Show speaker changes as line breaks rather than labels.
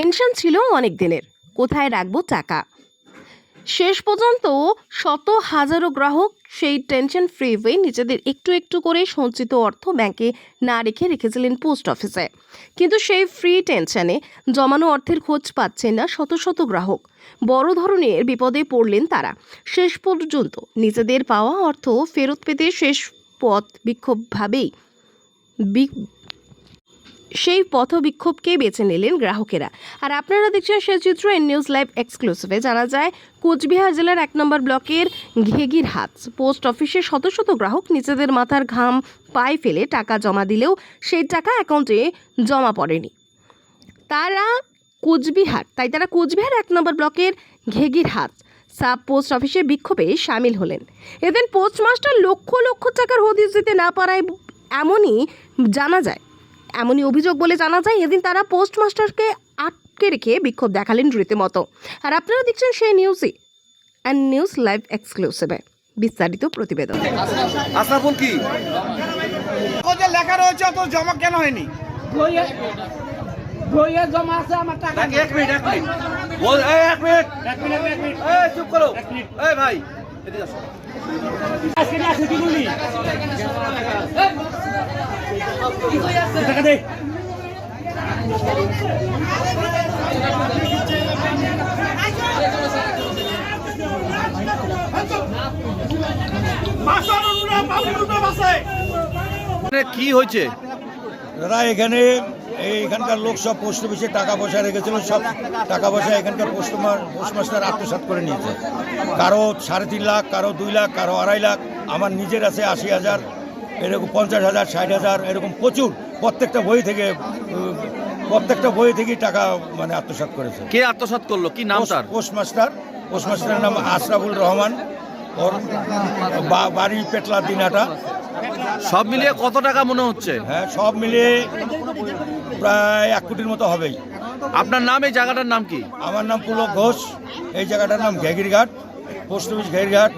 Tension ছিল অনেক দিনের। কোথায় রাখব টাকা? শেষ পর্যন্ত শত হাজারো গ্রাহক সেই টেনশন ফ্রি হয়ে নিজেদের একটু একটু করে সঞ্চিত অর্থ ব্যাংকে না রেখে রেখেছিলেন পোস্ট অফিসে। কিন্তু সেই ফ্রি টেনশনে জমানো অর্থের খোঁজ পাচ্ছেন না শত শত গ্রাহক। বড় ধরনের বিপদে পড়লেন তারা। শেষ পর্যন্ত নিজেদের পাওয়া অর্থ ফেরত পেতে শেষ পথ বিক্ষোভভাবেই সেই পথ বিক্ষোভকেই বেছে নিলেন গ্রাহকেরা। আর আপনারা দেখছেন সে চিত্র এন নিউজ লাইভ এক্সক্লুসিভে। জানা যায়, কোচবিহার জেলার এক নম্বর ব্লকের ঘেগির হাত পোস্ট অফিসে শত শত গ্রাহক নিজেদের মাথার ঘাম পায়ে ফেলে টাকা জমা দিলেও সেই টাকা অ্যাকাউন্টে জমা পড়েনি। তারা কোচবিহার, তাই তারা কোচবিহার এক নম্বর ব্লকের ঘেগির হাত সাব পোস্ট অফিসে বিক্ষোভে সামিল হলেন। এদিন পোস্টমাস্টার লক্ষ লক্ষ টাকার হদিস দিতে না পারায় এমনই জানা যায় এমনই অভিযোগ বলে জানা যায় এদিন তারা পোস্টমাস্টারকে আটকে রেখে বিক্ষোভ দেখালেন রীতিমতো। আর আপনারা দেখছেন সেই নিউজই অ্যান্ড নিউজ লাইভ এক্সক্লুসিভে। বিস্তারিত প্রতিবেদন।
আশরাফুল কি?
যে লেখা রয়েছে অত জমা কেন হয়নি?
বইয়ে বইয়ে জমা আছে আমার টাকা
এক এক মিনিট এক মিনিট। বল এক মিনিট।
এক মিনিট এক মিনিট।
এই চুপ করো। এই ভাই এদিকে আসো।
আজকে টাকা দে।
মানে কি হয়েছে?
দাদা এখানে এই এখানকার লোক সব পোস্ট অফিসে টাকা পয়সা রেখেছিল সব টাকা পয়সা এখানকার পোস্টমার পোস্টমাস্টার আত্মসাৎ করে নিয়েছে। কারও সাড়ে তিন লাখ কারও দুই লাখ কারও আড়াই লাখ আমার নিজের আছে আশি হাজার। এরকম পঞ্চাশ হাজার ষাট হাজার এরকম প্রচুর। প্রত্যেকটা বই থেকে প্রত্যেকটা বই থেকেই টাকা মানে আত্মসাৎ করেছে।
কে আত্মসাৎ করল? কি নাম তার?
পোস্টমাস্টার। পোস্টমাস্টারের নাম আশরাফুল রহমান। ওর বাড়ি পেটলা দিনাটা।
সব মিলিয়ে কত টাকা মনে হচ্ছে?
হ্যাঁ সব মিলিয়ে প্রায় এক কোটির মতো হবেই।
আপনার নাম এই জায়গাটার নাম কি?
আমার নাম পুলক ঘোষ। এই জায়গাটার নাম ঘেগিরঘাট। Post office ঘেগিরঘাট।